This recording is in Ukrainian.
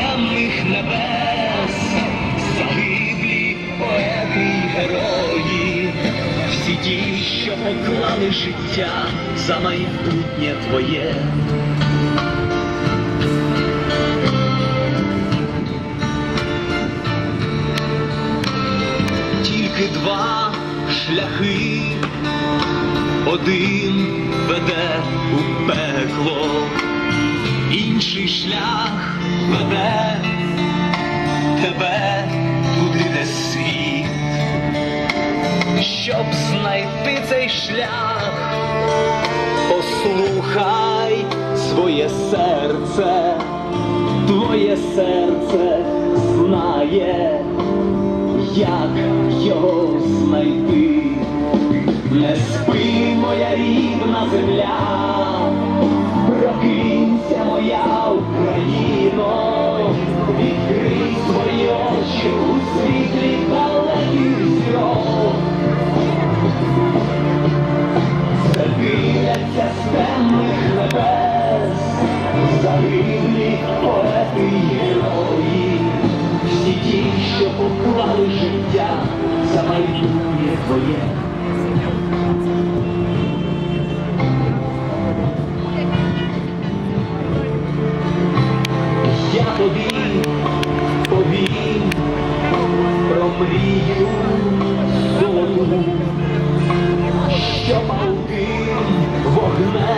темних небес, загиблі поети й герої, всі ті, що поклали життя за майбутнє твоє. Тільки два шляхи, один веде у пекло, інший шлях веде тебе туди, де світ, щоб знайти цей шлях, послухай своє серце, твоє серце знає, як його знайти. Не спи, моя рідна земля, що поклали життя за майбутнє твоє. Yeah.